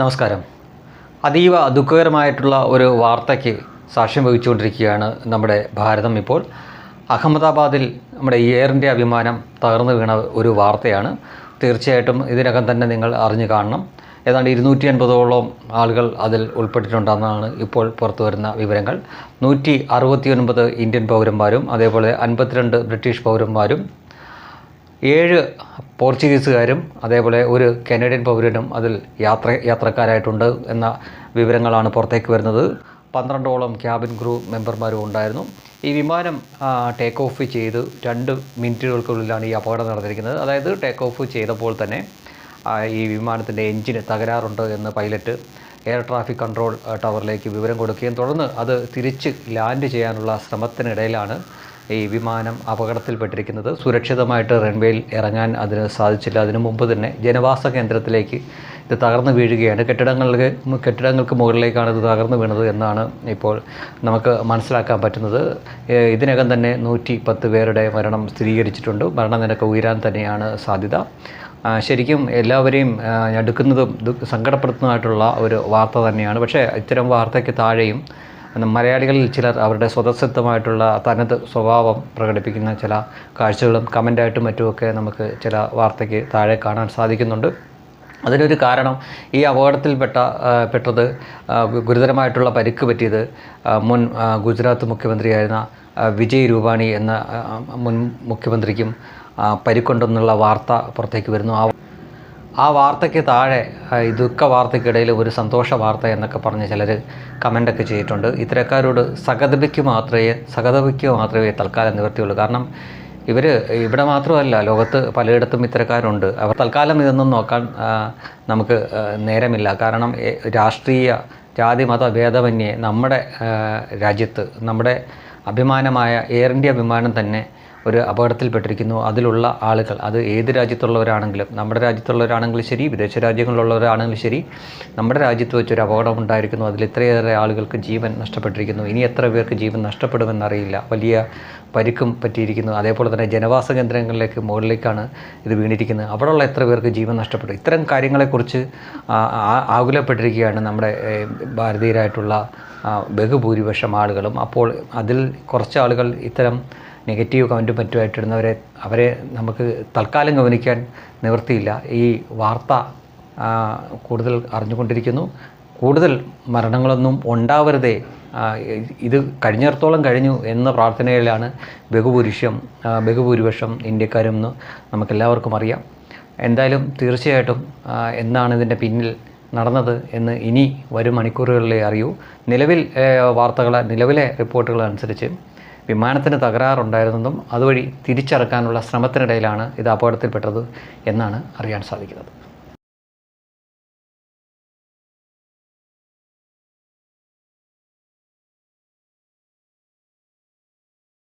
നമസ്കാരം. അതീവ ദുഃഖകരമായിട്ടുള്ള ഒരു വാർത്തയ്ക്ക് സാക്ഷ്യം വഹിച്ചുകൊണ്ടിരിക്കുകയാണ് നമ്മുടെ ഭാരതം ഇപ്പോൾ. അഹമ്മദാബാദിൽ നമ്മുടെ എയർ ഇന്ത്യ വിമാനം തകർന്നു വീണ ഒരു വാർത്തയാണ്. തീർച്ചയായിട്ടും ഇതിനകം തന്നെ നിങ്ങൾ അറിഞ്ഞു കാണണം. ഏതാണ്ട് ഇരുന്നൂറ്റി അൻപതോളം ആളുകൾ അതിൽ ഉൾപ്പെട്ടിട്ടുണ്ടെന്നാണ് ഇപ്പോൾ പുറത്തു വരുന്ന വിവരങ്ങൾ. നൂറ്റി അറുപത്തി ഒൻപത് ഇന്ത്യൻ പൗരന്മാരും അതേപോലെ അൻപത്തിരണ്ട് ബ്രിട്ടീഷ് പൗരന്മാരും ഏഴ് പോർച്ചുഗീസുകാരും അതേപോലെ ഒരു കനേഡിയൻ പൗരനും അതിൽ യാത്ര യാത്രക്കാരായിട്ടുണ്ട് എന്ന വിവരങ്ങളാണ് പുറത്തേക്ക് വരുന്നത്. പന്ത്രണ്ടോളം ക്യാബിൻ ക്രൂ മെമ്പർമാരും ഉണ്ടായിരുന്നു. ഈ വിമാനം ടേക്ക് ഓഫ് ചെയ്ത് രണ്ട് മിനിറ്റുകൾക്കുള്ളിലാണ് ഈ അപകടം നടന്നിരിക്കുന്നത്. അതായത് ടേക്ക് ഓഫ് ചെയ്തപ്പോൾ തന്നെ ഈ വിമാനത്തിന്റെ എഞ്ചിന് തകരാറുണ്ട് എന്ന് പൈലറ്റ് എയർ ട്രാഫിക് കൺട്രോൾ ടവറിലേക്ക് വിവരം കൊടുക്കുകയും തുടർന്ന് അത് തിരിച്ച് ലാൻഡ് ചെയ്യാനുള്ള ശ്രമത്തിനിടയിലാണ് ഈ വിമാനം അപകടത്തിൽപ്പെട്ടിരിക്കുന്നത്. സുരക്ഷിതമായിട്ട് റൺവേയിൽ ഇറങ്ങാൻ അതിന് സാധിച്ചില്ല. അതിനു മുമ്പ് തന്നെ ജനവാസ കേന്ദ്രത്തിലേക്ക് ഇത് തകർന്നു വീഴുകയാണ്. കെട്ടിടങ്ങൾക്ക് കെട്ടിടങ്ങൾക്ക് മുകളിലേക്കാണ് ഇത് തകർന്നു വീണത് എന്നാണ് ഇപ്പോൾ നമുക്ക് മനസ്സിലാക്കാൻ പറ്റുന്നത്. ഇതിനകം തന്നെ നൂറ്റി പത്ത് പേരുടെ മരണം സ്ഥിരീകരിച്ചിട്ടുണ്ട്. മരണനിരക്ക് ഉയരാൻ തന്നെയാണ് സാധ്യത. ശരിക്കും എല്ലാവരെയും ഞടുക്കുന്നതും സങ്കടപ്പെടുത്തുന്നതായിട്ടുള്ള ഒരു വാർത്ത തന്നെയാണ്. പക്ഷേ ഇത്തരം വാർത്തയ്ക്ക് താഴെയും മലയാളികളിൽ ചിലർ അവരുടെ സ്വതസിദ്ധമായിട്ടുള്ള തനത് സ്വഭാവം പ്രകടിപ്പിക്കുന്ന ചില കാഴ്ചകളും കമന്റായിട്ടും മറ്റുമൊക്കെ നമുക്ക് ചില വാർത്തയ്ക്ക് താഴെ കാണാൻ സാധിക്കുന്നുണ്ട്. അതിനൊരു കാരണം ഈ അപകടത്തിൽപ്പെട്ട പെട്ടത് ഗുരുതരമായിട്ടുള്ള പരിക്ക് പറ്റിയത് മുൻ ഗുജറാത്ത് മുഖ്യമന്ത്രിയായിരുന്ന വിജയ് രൂപാണി എന്ന മുൻ മുഖ്യമന്ത്രിക്കും പരിക്കുണ്ടെന്നുള്ള വാർത്ത പുറത്തേക്ക് വരുന്നു. ആ ആ വാർത്തയ്ക്ക് താഴെ ദുഃഖ വാർത്തയ്ക്കിടയിൽ ഒരു സന്തോഷ വാർത്ത എന്നൊക്കെ പറഞ്ഞ് ചിലർ കമന്റൊക്കെ ചെയ്തിട്ടുണ്ട്. ഇത്തരക്കാരോട് സഹതപിക്ക് മാത്രമേ സഹതപിക്ക് മാത്രമേ തൽക്കാലം നിവർത്തിയുള്ളൂ. കാരണം ഇവർ ഇവിടെ മാത്രമല്ല ലോകത്ത് പലയിടത്തും ഇത്തരക്കാരുണ്ട്. അവർ തൽക്കാലം ഇതൊന്നും നോക്കാൻ നമുക്ക് നേരമില്ല. കാരണം രാഷ്ട്രീയ ജാതി മത ഭേദമന്യേ നമ്മുടെ രാജ്യത്ത് നമ്മുടെ അഭിമാനമായ എയർ ഇന്ത്യ വിമാനം തന്നെ ഒരു അപകടത്തിൽപ്പെട്ടിരിക്കുന്നു. അതിലുള്ള ആളുകൾ അത് ഏത് രാജ്യത്തുള്ളവരാണെങ്കിലും നമ്മുടെ രാജ്യത്തുള്ളവരാണെങ്കിലും ശരി വിദേശ രാജ്യങ്ങളിലുള്ളവരാണെങ്കിലും ശരി നമ്മുടെ രാജ്യത്ത് വെച്ചൊരു അപകടം ഉണ്ടായിരിക്കുന്നു. അതിൽ ഇത്രയേറെ ആളുകൾക്ക് ജീവൻ നഷ്ടപ്പെട്ടിരിക്കുന്നു. ഇനി എത്ര പേർക്ക് ജീവൻ നഷ്ടപ്പെടുമെന്നറിയില്ല വലിയ പരിക്കും പറ്റിയിരിക്കുന്നു. അതേപോലെ തന്നെ ജനവാസ കേന്ദ്രങ്ങളിലേക്ക് മുകളിലേക്കാണ് ഇത് വീണിരിക്കുന്നത്. അവിടെയുള്ള എത്ര പേർക്ക് ജീവൻ നഷ്ടപ്പെട്ടു? ഇത്തരം കാര്യങ്ങളെക്കുറിച്ച് ആകുലപ്പെട്ടിരിക്കുകയാണ് നമ്മുടെ ഭാരതീയരായിട്ടുള്ള ബഹുഭൂരിപക്ഷം ആളുകളും. അപ്പോൾ അതിൽ കുറച്ച് ആളുകൾ ഇത്തരം നെഗറ്റീവ് കമന്റും മറ്റുമായിട്ടിടുന്നവരെ അവരെ നമുക്ക് തൽക്കാലം ഗവനിക്കാൻ നിവൃത്തിയില്ല. ഈ വാർത്ത കൂടുതൽ അറിഞ്ഞുകൊണ്ടിരിക്കുന്നു. കൂടുതൽ മരണങ്ങളൊന്നും ഉണ്ടാവരുതേ. ഇത് കഴിഞ്ഞിടത്തോളം കഴിഞ്ഞു എന്ന പ്രാർത്ഥനയിലാണ് ബഹുഭൂരിഷം ആ, ബഹുഭൂരിപക്ഷം ഇന്ത്യക്കാരും നമുക്കെല്ലാവർക്കും അറിയാം. എന്തായാലും തീർച്ചയായിട്ടും എന്താണ് ഇതിന്റെ പിന്നിൽ നടന്നത് എന്ന് ഇനി വരും മണിക്കൂറുകളിലെ അറിയൂ. നിലവിൽ വാർത്തകൾ നിലവിലെ റിപ്പോർട്ടുകൾ അനുസരിച്ച് വിമാനത്തിന് തകരാറുണ്ടായിരുന്നതും അതുവഴി തിരിച്ചറക്കാനുള്ള ശ്രമത്തിനിടയിലാണ് ഇത് അപകടത്തിൽപ്പെട്ടത് എന്നാണ് അറിയാൻ സാധിക്കുന്നത്.